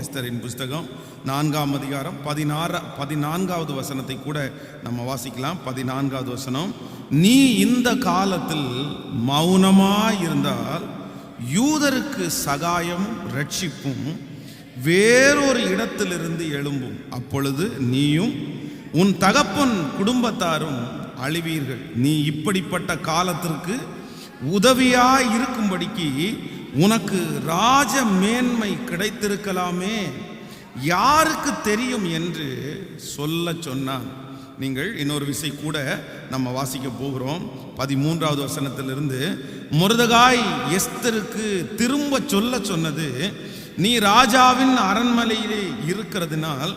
எஸ்தரின் புஸ்தகம் நான்காம் அதிகாரம் பதினாறு பதினான்காவது வசனத்தை கூட நம்ம வாசிக்கலாம். பதினான்காவது வசனம் நீ இந்த காலத்தில் மௌனமாய் இருந்தால் யூதருக்கு சகாயம் ரட்சிப்பும் வேறொரு இடத்திலிருந்து எழும்பும். அப்பொழுது நீயும் உன் தகப்பன் குடும்பத்தாரும் அழிவீர்கள். நீ இப்படிப்பட்ட காலத்திற்கு உதவியாய் இருக்கும்படிக்கு உனக்கு ராஜ மேன்மை கிடைத்திருக்கலாமே. யாருக்கு தெரியும் என்று சொல்ல சொன்னான். நீங்கள் இன்னொரு விசை கூட நம்ம வாசிக்க போகிறோம். பதிமூன்றாவது வசனத்திலிருந்து முருதகாய் எஸ்தருக்கு திரும்ப சொல்ல சொன்னது நீ ராஜாவின் அரண்மனையிலே இருக்கிறதுனால்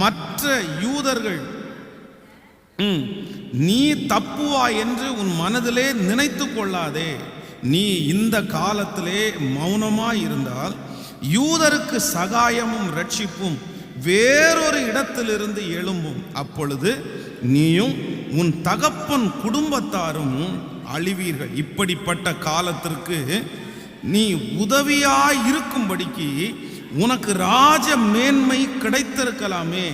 மற்ற யூதர்கள் ம், நீ தப்புவா என்று உன் மனதிலே நினைத்து கொள்ளாதே. நீ இந்த காலத்திலே மௌனமாய் இருந்தால் யூதருக்கு சகாயமும் ரட்சிப்பும் வேறொரு இடத்திலிருந்து எழும்பும். அப்பொழுது நீயும் உன் தகப்பன் குடும்பத்தாரும் அழிவீர்கள். இப்படிப்பட்ட காலத்திற்கு நீ உதவியாய் இருக்கும்படிக்கு உனக்கு ராஜ மேன்மை கிடைத்திருக்கலாமே.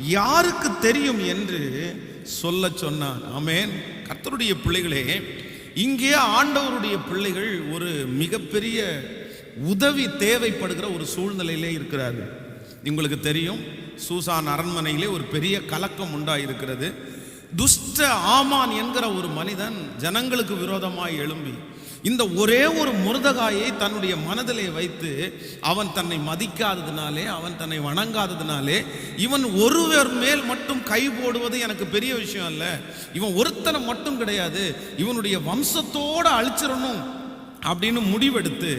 யாருக்கு தெரியும் என்று சொல்ல சொன்னான். அமேன் கர்த்தருடைய பிள்ளைகளே இங்கே ஆண்டவருடைய பிள்ளைகள் ஒரு மிகப்பெரிய உதவி தேவைப்படுகிற ஒரு சூழ்நிலையிலே இருக்கிறார்கள். உங்களுக்கு தெரியும் சூசான் அரண்மனையிலே ஒரு பெரிய கலக்கம் உண்டாயிருக்கிறது. துஷ்ட ஆமான் என்கிற ஒரு மனிதன் ஜனங்களுக்கு விரோதமாய் எழும்பி இந்த ஒரே ஒரு முருதகாயை தன்னுடைய மனதிலே வைத்து அவன் தன்னை மதிக்காததினாலே அவன் தன்னை வணங்காததுனாலே இவன் ஒருவர் மேல் மட்டும் கை போடுவது எனக்கு பெரிய விஷயம் அல்ல. இவன் ஒருத்தனை மட்டும் கிடையாது. இவனுடைய வம்சத்தோடு அழிச்சிடணும் அப்படின்னு முடிவெடுத்து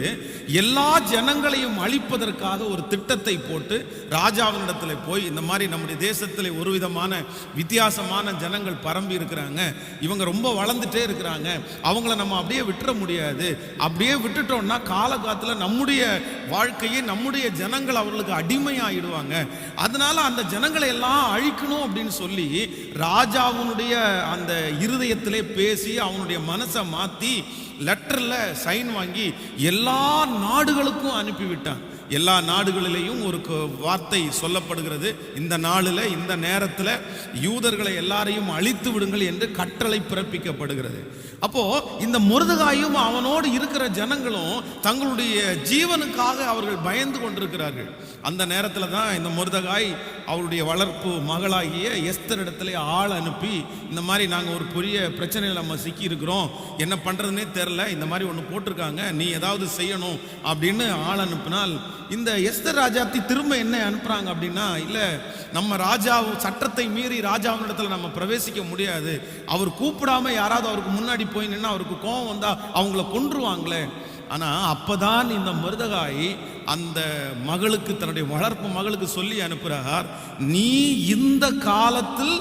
எல்லா ஜனங்களையும் அழிப்பதற்காக ஒரு திட்டத்தை போட்டு ராஜாவினிடத்தில் போய் இந்த மாதிரி நம்முடைய தேசத்தில் ஒரு விதமான வித்தியாசமான ஜனங்கள் பரம்பி இருக்கிறாங்க. இவங்க ரொம்ப வளர்ந்துட்டே இருக்கிறாங்க. அவங்கள நம்ம அப்படியே விட்டுற முடியாது. அப்படியே விட்டுட்டோம்னா காலகாலத்தில் நம்முடைய வாழ்க்கையை நம்முடைய ஜனங்கள் அவர்களுக்கு அடிமையாயிடுவாங்க. அதனால அந்த ஜனங்களை எல்லாம் அழிக்கணும் அப்படின்னு சொல்லி ராஜாவினுடைய அந்த இருதயத்திலே பேசி அவனுடைய மனசை மாற்றி லெட்டரில் சைன் வாங்கி எல்லா நாடுகளுக்கும் அனுப்பிவிட்டான். எல்லா நாடுகளிலேயும் ஒரு வார்த்தை சொல்லப்படுகிறது. இந்த நாளில் இந்த நேரத்தில் யூதர்களை எல்லாரையும் அழித்து விடுங்கள் என்று கட்டளை பிறப்பிக்கப்படுகிறது. அப்போ இந்த முருதகாயும் அவனோடு இருக்கிற ஜனங்களும் தங்களுடைய ஜீவனுக்காக அவர்கள் பயந்து கொண்டிருக்கிறார்கள். அந்த நேரத்தில் தான் இந்த முருதகாய் அவருடைய வளர்ப்பு மகளாகிய எஸ்தரிடத்துல ஆள் அனுப்பி இந்த மாதிரி நாங்கள் ஒரு பெரிய பிரச்சனையில் நம்ம சிக்கி இருக்கிறோம் என்ன பண்ணுறதுனே தெரில இந்த மாதிரி ஒன்று போட்டிருக்காங்க நீ ஏதாவது செய்யணும் அப்படின்னு ஆள் அனுப்பினால் இந்த எஸ்தர் ராஜாத்தி திரும்ப என்ன அனுப்புகிறாங்க அப்படின்னா இல்லை நம்ம ராஜா சட்டத்தை மீறி ராஜாவினிடத்தில் நம்ம பிரவேசிக்க முடியாது. அவர் கூப்பிடாம யாராவது அவருக்கு முன்னாடி போய் நின்று அவருக்கு கோபம் வந்தா அவங்கள கொன்றுவாங்களே. ஆனா அப்பதான் இந்த மருதகாய் அந்த மகளுக்கு தன்னுடைய வளர்ப்பு மகளுக்கு சொல்லி அனுப்புகிறார் நீ இந்த காலத்தில்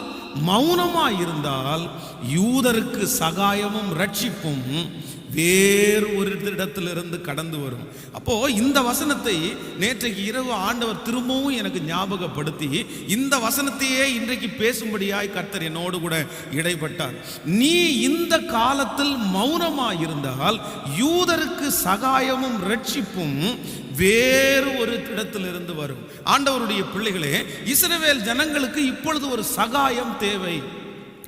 மௌனமா இருந்தால் யூதருக்கு சகாயமும் ரட்சிப்பும் வேறு ஒரு இடத்திலிருந்து கடந்து வரும். அப்போ இந்த வசனத்தை நேற்றைக்கு இரவு ஆண்டவர் திரும்பவும் எனக்கு ஞாபகப்படுத்தி இந்த வசனத்தையே இன்றைக்கு பேசும்படியாய் கர்த்தர் என்னோடு கூட இடைப்பட்டார். நீ இந்த காலத்தில் மௌனமா இருந்தால் யூதருக்கு சகாயமும் ரட்சிப்பும் வேறு ஒரு இடத்திலிருந்து வரும். ஆண்டவருடைய பிள்ளைகளே இஸ்ரவேல் ஜனங்களுக்கு இப்பொழுது ஒரு சகாயம் தேவை.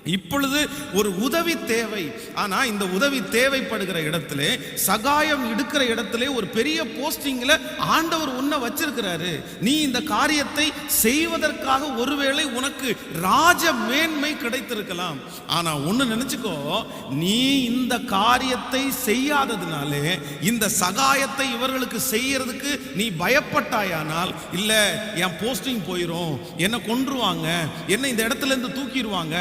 இப்பொழுது ஒரு உதவி தேவை. ஆனா இந்த உதவி தேவைப்படுகிற இடத்துல சகாயம் எடுக்கிற இடத்துல ஒரு பெரிய போஸ்டிங்ல ஆண்டவர் உன்னை வச்சிருக்கிறாரு. நீ இந்த காரியத்தை செய்வதற்காக ஒருவேளை உனக்கு ராஜ மேன்மை கிடைத்திருக்கலாம். ஆனா ஒன்னு நினைச்சுக்கோ நீ இந்த காரியத்தை செய்யாததுனாலே இந்த சகாயத்தை இவர்களுக்கு செய்யறதுக்கு நீ பயப்பட்டாயானால் இல்ல என் போஸ்டிங் போயிடும் என்னை கொன்றுவாங்க. என்னை இந்த இடத்துல இருந்து தூக்கிடுவாங்க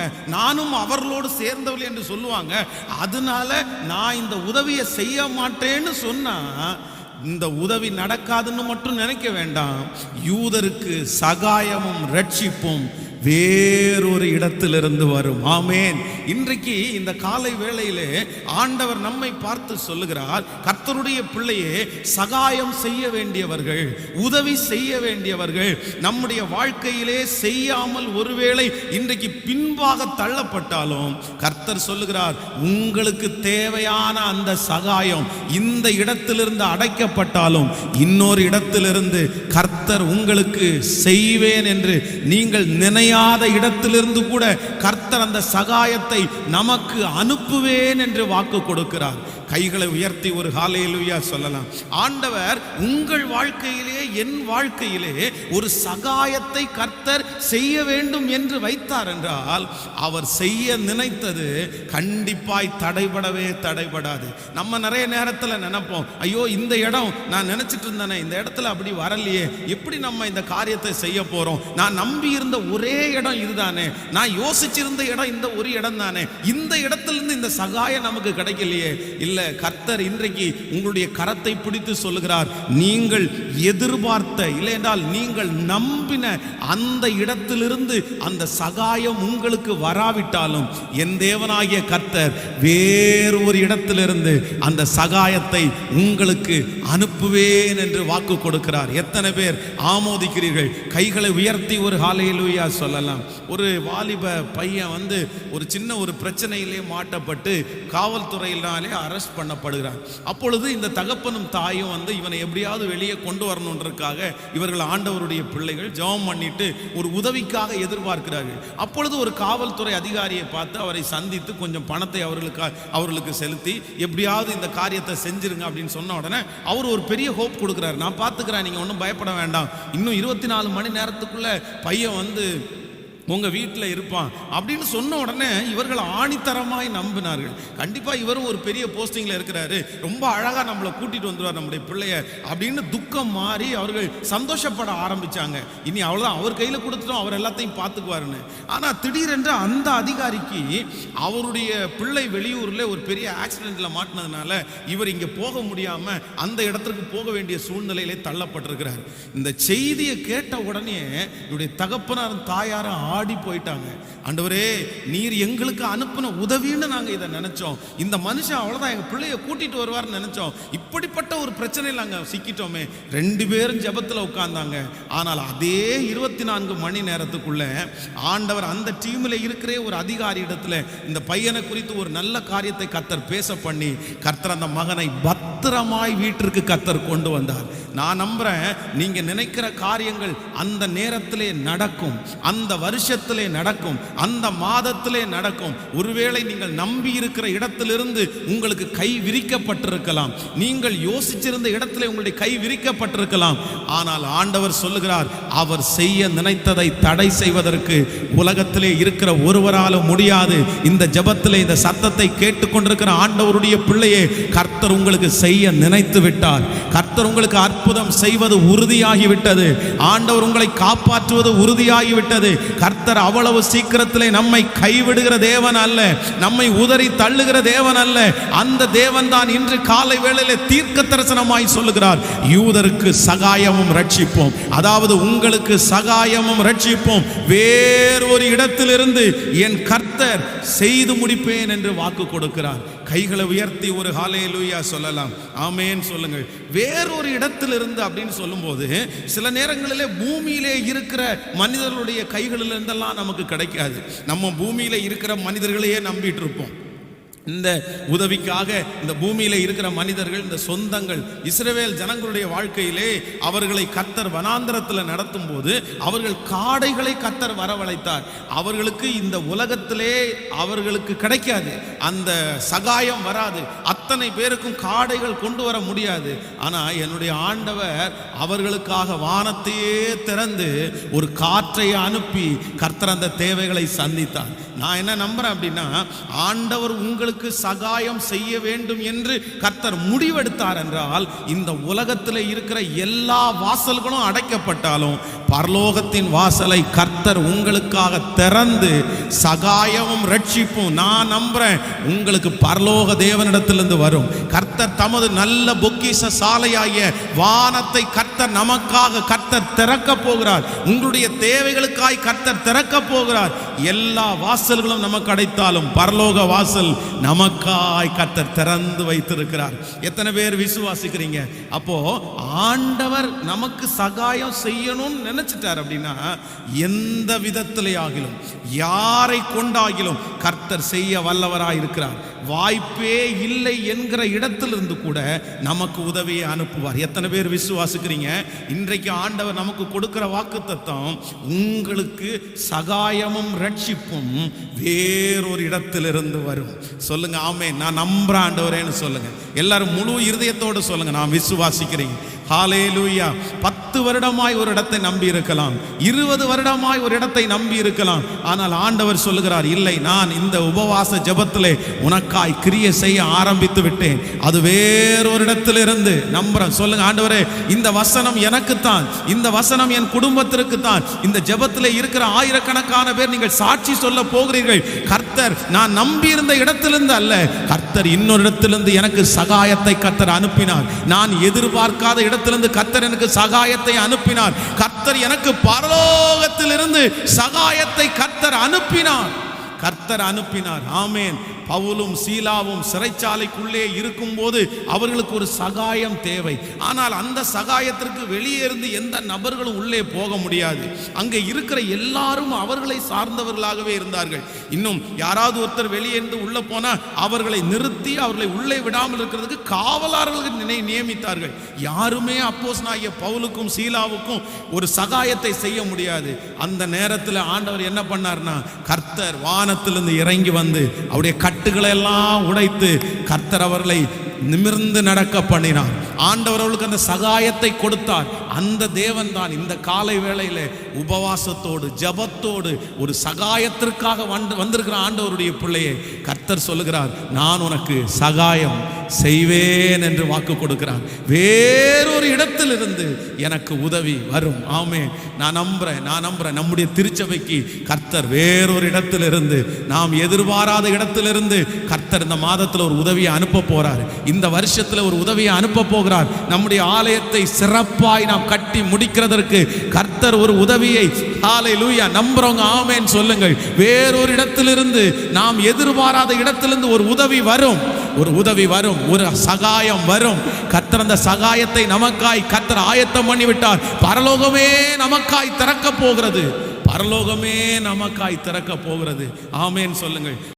நானும் அவர்களோடு சேர்ந்தவர்கள் என்று சொல்லுவாங்க. அதனால நான் இந்த உதவியை செய்ய மாட்டேன்னு சொன்னா இந்த உதவி நடக்காதுன்னு மட்டும் நினைக்க வேண்டாம். யூதருக்கு சகாயமும் ரட்சிப்பும் வேறொரு இடத்திலிருந்து வரும். ஆமேன். இன்றைக்கு இந்த காலை வேளையிலே ஆண்டவர் நம்மை பார்த்து சொல்லுகிறார் கர்த்தருடைய பிள்ளையே சகாயம் செய்ய வேண்டியவர்கள் உதவி செய்ய வேண்டியவர்கள் நம்முடைய வாழ்க்கையிலே செய்யாமல் ஒருவேளை இன்றைக்கு பின்பாக தள்ளப்பட்டாலும் கர்த்தர் சொல்லுகிறார் உங்களுக்கு தேவையான அந்த சகாயம் இந்த இடத்திலிருந்து அடைக்கப்பட்டாலும் இன்னொரு இடத்திலிருந்து கர்த்தர் உங்களுக்கு செய்வேன் என்று நீங்கள் நினையாத இடத்திலிருந்து கூட கர்த்தர் அந்த சகாயத்தை நமக்கு அனுப்புவேன் என்று வாக்கு கொடுக்கிறார். கைகளை உயர்த்தி ஒரு ஹாலேலுயா சொல்லலாம். ஆண்டவர் உங்கள் வாழ்க்கையிலே என் வாழ்க்கையிலே ஒரு சகாயத்தை கர்த்தர் செய்ய வேண்டும் என்று வைத்தார் என்றால் அவர் செய்ய நினைத்தது கண்டிப்பாய் தடைபடவே தடைபடாது. நம்ம நிறைய நேரத்தில் நினைப்போம் ஐயோ இந்த இடம் நான் நினைச்சிட்டு இருந்தேனே இந்த இடத்துல அப்படி வரலையே எப்படி நம்ம இந்த காரியத்தை செய்ய போறோம்? நான் நம்பி இருந்த ஒரே இடம் இதுதானே. நான் யோசிச்சிருந்த இடம் இந்த ஒரு இடம் தானே இந்த இடத்திலிருந்து இந்த சகாயம் நமக்கு கிடைக்கலையே. இல்ல கர்த்தர் இன்றைக்கு உங்களுடைய கரத்தை பிடித்து சொல்லுகிறார். நீங்கள் எதிர்பார்த்த இல்லை என்றால் நீங்கள் நம்பின அந்த இடத்திலிருந்து அந்த சகாயம் உங்களுக்கு வராவிட்டாலும் என் தேவனாகிய கர்த்தர் வேறு ஒரு இடத்திலிருந்து அந்த சகாயத்தை உங்களுக்கு அனுப்புவேன் என்று வாக்கு கொடுக்கிறார். எத்தனை பேர் ஆமோதிக்கிறீர்கள்? கைகளை உயர்த்தி ஒரு ஹாலையிலுயா சொல்லலாம். ஒரு வாலிப பையன் வந்து ஒரு சின்ன ஒரு பிரச்சனையிலே மாட்டப்பட்டு காவல்துறையினாலே அரெஸ்ட் பண்ணப்படுகிறார் அப்பொழுது இந்த தகப்பனும் தாயும் வந்து இவனை எப்படியாவது வெளியே கொண்டு வரணுன்றதுக்காக இவர்கள் ஆண்டவருடைய பிள்ளைகள் ஜெபம் பண்ணிட்டு ஒரு உதவிக்காக எதிர்பார்க்கிறார்கள். அப்பொழுது ஒரு காவல்துறை அதிகாரியை பார்த்து அவரை சந்தித்து கொஞ்சம் பணத்தை அவர்களுக்கு அவர்களுக்கு செலுத்தி எப்படியாவது இந்த காரியத்தை செஞ்சிருங்க அப்படின்னு சொன்ன உடனே அவர் ஒரு பெரிய ஹோப் கொடுக்குறாரு. நான் பார்த்துக்கிறேன் நீங்கள் ஒன்றும் பயப்பட வேண்டாம். இன்னும் இருபத்தி நாலு மணி நேரத்துக்குள்ள பையன் வந்து உங்கள் வீட்டில் இருப்பான் அப்படின்னு சொன்ன உடனே இவர்கள் ஆணித்தரமாய் நம்பினார்கள். கண்டிப்பாக இவரும் ஒரு பெரிய போஸ்டிங்கில் இருக்கிறாரு. ரொம்ப அழகாக நம்மளை கூட்டிகிட்டு வந்துடுவார் நம்முடைய பிள்ளைய அப்படின்னு துக்கம் மாறி அவர்கள் சந்தோஷப்பட ஆரம்பிச்சாங்க. இனி அவ்வளோதான் அவர் கையில் கொடுத்துட்டோம் அவர் எல்லாத்தையும் பார்த்துக்குவாருன்னு. ஆனால் திடீரென்று அந்த அதிகாரிக்கு அவருடைய பிள்ளை வெளியூரில் ஒரு பெரிய ஆக்சிடெண்ட்டில் மாட்டினதுனால இவர் இங்கே போக முடியாமல் அந்த இடத்திற்கு போக வேண்டிய சூழ்நிலையிலே தள்ளப்பட்டிருக்கிறார். இந்த செய்தியை கேட்ட உடனே இவருடைய தகப்பனாரும் தாயாரும் ஆடி போயிட்டாங்க. ஆண்டவரே நீர் எங்களுக்கு அனுப்பின உதவின்னு நாங்கள் இதை நினைச்சோம். இந்த மனுஷன் அவ்வளோதான் எங்கள் பிள்ளைய கூட்டிட்டு வருவார்னு நினைச்சோம். இப்படிப்பட்ட ஒரு பிரச்சனையில் நாங்கள் சிக்கிட்டோமே. ரெண்டு பேரும் ஜபத்தில் உட்கார்ந்தாங்க. ஆனால் அதே இருபத்தி நான்கு மணி நேரத்துக்குள்ள ஆண்டவர் அந்த டீமில் இருக்கிற ஒரு அதிகாரி இடத்துல இந்த பையனை குறித்து ஒரு நல்ல காரியத்தை கத்தர் பேச பண்ணி கர்த்தர் அந்த மகனை பத்திரமாய் வீட்டிற்கு கத்தர் கொண்டு வந்தார். நான் நம்புறேன் நீங்க நினைக்கிற காரியங்கள் அந்த நேரத்திலே நடக்கும் அந்த வருஷத்திலே நடக்கும் அந்த மாதத்திலே நடக்கும். ஒருவேளை நீங்கள் நம்பி இருக்கிற இடத்திலிருந்து உங்களுக்கு கை விரிக்கப்பட்டிருக்கலாம். நீங்கள் யோசிச்சிருந்த இடத்துல உங்களுடைய கை விரிக்கப்பட்டிருக்கலாம். ஆனால் ஆண்டவர் சொல்லுகிறார் அவர் செய்ய நினைத்ததை தடை செய்வதற்கு உலகத்திலே இருக்கிற ஒருவராலும் முடியாது. இந்த ஜபத்திலே இந்த சத்தத்தை கேட்டுக்கொண்டிருக்கிற ஆண்டவருடைய பிள்ளையே கர்த்தர் உங்களுக்கு செய்ய நினைத்து விட்டார் கர்த்தர் உங்களுக்கு அற்புதம் செய்வது உறுதியாகிவிட்டது. ஆண்டவர் உங்களை காப்பாற்றுவது உறுதியாகிவிட்டது. கர்த்தர் அவ்வளவு சீக்கிரத்திலே நம்மை கைவிடுகிற தேவன் அல்ல. நம்மை உதறி தள்ளுகிற தேவன் அல்ல. அந்த தேவன் தான் இன்று காலை வேளையிலே தீர்க்க தரிசனமாய் சொல்லுகிறார். யூதருக்கு சகாயமும் ரட்சிப்போம். அதாவது உங்களுக்கு சகாயமும் ரட்சிப்போம். வேறொரு இடத்திலிருந்து என் கர்த்தர் செய்து முடிப்பேன் என்று வாக்கு கொடுக்கிறார். கைகளை உயர்த்தி ஒரு ஹாலேலூயா சொல்லலாம். ஆமேன்னு சொல்லுங்கள். வேறொரு இடத்திலிருந்து அப்படின்னு சொல்லும்போது சில நேரங்களிலே பூமியிலே இருக்கிற மனிதர்களுடைய கைகளிலிருந்தெல்லாம் நமக்கு கிடைக்காது. நம்ம பூமியில இருக்கிற மனிதர்களையே நம்பிட்டு இருப்போம். இந்த உதவிக்காக இந்த பூமியில இருக்கிற மனிதர்கள் இந்த சொந்தங்கள் இஸ்ரவேல் ஜனங்களுடைய வாழ்க்கையிலே அவர்களை கத்தர் வனாந்தரத்தில் நடத்தும் போது அவர்கள் காடைகளை கத்தர் வரவழைத்தார். அவர்களுக்கு இந்த உலகத்திலே அவர்களுக்கு கிடைக்காது. அந்த சகாயம் வராது. அத்தனை பேருக்கும் காடைகள் கொண்டு வர முடியாது. ஆனா என்னுடைய ஆண்டவர் அவர்களுக்காக வானத்தையே திறந்து ஒரு காற்றை அனுப்பி கர்த்தர் அந்த தேவைகளை சந்தித்தார். நான் என்ன நம்புறேன் அப்படின்னா ஆண்டவர் உங்களுக்கு உங்களுக்கு சகாயம் செய்ய வேண்டும் என்று கர்த்தர் முடிவெடுத்தார் என்றால் இந்த உலகத்தில் இருக்கிற எல்லா வாசல்களும் அடைக்கப்பட்டாலும் பரலோகத்தின் வாசலை கர்த்தர் உங்களுக்காக திறந்து சகாயமும் ரட்சிப்பும் நான் நம்புறேன். உங்களுக்கு பரலோக தேவனிடத்திலிருந்து வரும். கர்த்தர் தமது நல்ல பொக்கிஷ சாலையாகிய வானத்தை கர்த்தர் நமக்காக கர்த்தர் திறக்க போகிறார். உங்களுடைய தேவைகளுக்காய் கர்த்தர் திறக்க போகிறார். எல்லா வாசல்களும் நமக்கு அடைத்தாலும் பரலோக வாசல் நமக்காய் கர்த்தர் திறந்து வைத்திருக்கிறார். எத்தனை பேர் விசுவாசிக்கிறீங்க? அப்போ ஆண்டவர் நமக்கு சகாயம் செய்யணும்னு நினைச்சிட்டார் அப்படின்னா எந்த விதத்திலே ஆகிலும் யாரை கொண்டாகிலும் கர்த்தர் செய்ய வல்லவராக இருக்கிறார். வாய்ப்பே இல்லை என்கிற இடத்திலிருந்து கூட நமக்கு உதவியை அனுப்புவார். எத்தனை பேர் விசுவாசிக்கிறீங்க? இன்றைக்கு ஆண்டவர் நமக்கு கொடுக்கிற வாக்கு உங்களுக்கு சகாயமும் ரட்சிப்பும் வேறொரு இடத்திலிருந்து வரும். சொல்லுங்க ஆமே நான் நம்புறேன் ஆண்டவரேன்னு சொல்லுங்க. எல்லாரும் முழு இருதயத்தோடு சொல்லுங்க. நான் விசுவாசிக்கிறேன். ஹாலேலூயா பத்து வருடமாய் ஒரு இடத்தை நம்பி இருக்கலாம் இருபது வருடமாய் ஒரு இடத்தை நம்பி இருக்கலாம் ஆனால் ஆண்டவர் சொல்லுகிறார் இல்லை நான் இந்த உபவாச ஜபத்திலே உனக்காய் கிரிய செய்ய ஆரம்பித்து விட்டேன். அது வேறொரு இடத்திலிருந்து. நம்புறேன் சொல்லுங்க ஆண்டவரே இந்த வசனம் எனக்குத்தான். இந்த வசனம் என் குடும்பத்திற்கு தான் இந்த ஜெபத்திலே இருக்கிற ஆயிரக்கணக்கான பேர் நீங்கள் சாட்சி சொல்ல போகிறீர்கள். கர்த்தர் நான் நம்பி இருந்த இடத்திலிருந்து அல்ல. கர்த்தர் இன்னொரு இடத்திலிருந்து எனக்கு சகாயத்தை கர்த்தர் அனுப்பினார். நான் எதிர்பார்க்காத இடத்திலிருந்து கத்தர் எனக்கு சகாயத்தை அனுப்பினார். கர்த்தர் எனக்கு பரலோகத்திலிருந்து சகாயத்தை கர்த்தர் அனுப்பினார். கர்த்தர் அனுப்பினார். ஆமேன். பவுலும் சீலாவும் சிறைச்சாலைக்குள்ளே இருக்கும்போது அவர்களுக்கு ஒரு சகாயம் தேவை. ஆனால் அந்த சகாயத்திற்கு வெளியே இருந்து எந்த நபர்களும் உள்ளே போக முடியாது. அங்கே இருக்கிற எல்லாரும் அவர்களை சார்ந்தவர்களாகவே இருந்தார்கள். இன்னும் யாராவது ஒருத்தர் வெளியே இருந்து உள்ளே போனால் அவர்களை நிறுத்தி அவர்களை உள்ளே விடாமல் இருக்கிறதுக்கு காவலாளர்கள் நினை நியமித்தார்கள். யாருமே அப்போஸ் நாய பவுலுக்கும் சீலாவுக்கும் ஒரு சகாயத்தை செய்ய முடியாது. அந்த நேரத்தில் ஆண்டவர் என்ன பண்ணார்னா கர்த்தர் வானத்திலிருந்து இறங்கி வந்து அவருடைய கட்டுகளை எல்லாம் உடைத்து கர்த்தர் அவர்களை நிமிர்ந்து நடக்க பண்ணினார். ஆண்டவர் அவளுக்கு அந்த சகாயத்தை கொடுத்தார். அந்த தேவன் தான் இந்த காலை வேளையில் உபவாசத்தோடு ஜபத்தோடு ஒரு சகாயத்திற்காக வந்து வந்திருக்கிற ஆண்டவருடைய பிள்ளையை கர்த்தர் சொல்லுகிறார் நான் உனக்கு சகாயம் செய்வேன் என்று வாக்கு கொடுக்கிறார். வேறொரு இடத்திலிருந்து எனக்கு உதவி வரும். ஆமே நான் நம்புறேன் நான் நம்புறேன். நம்முடைய திருச்சபைக்கு கர்த்தர் வேறொரு இடத்திலிருந்து நாம் எதிர்பாராத இடத்திலிருந்து கர்த்தர் இந்த மாதத்தில் ஒரு உதவியை அனுப்ப போறார். இந்த வருஷத்தில் ஒரு உதவியை அனுப்ப போகிறார். நம்முடைய ஆலயத்தை சிறப்பாய் நாம் கட்டி முடிக்கிறதற்கு கர்த்தர் ஒரு உதவியை ஆலை லூயா நம்புறவங்க ஆமேன்னு சொல்லுங்கள். வேறொரு இடத்திலிருந்து நாம் எதிர்பாராத இடத்திலிருந்து ஒரு உதவி வரும். ஒரு உதவி வரும் ஒரு சகாயம் வரும். கத்தர் அந்த சகாயத்தை நமக்காய் கத்தர் ஆயத்தம் பண்ணிவிட்டார். பரலோகமே நமக்காய் திறக்க போகிறது. பரலோகமே நமக்காய் திறக்க போகிறது. ஆமேன்னு சொல்லுங்கள்.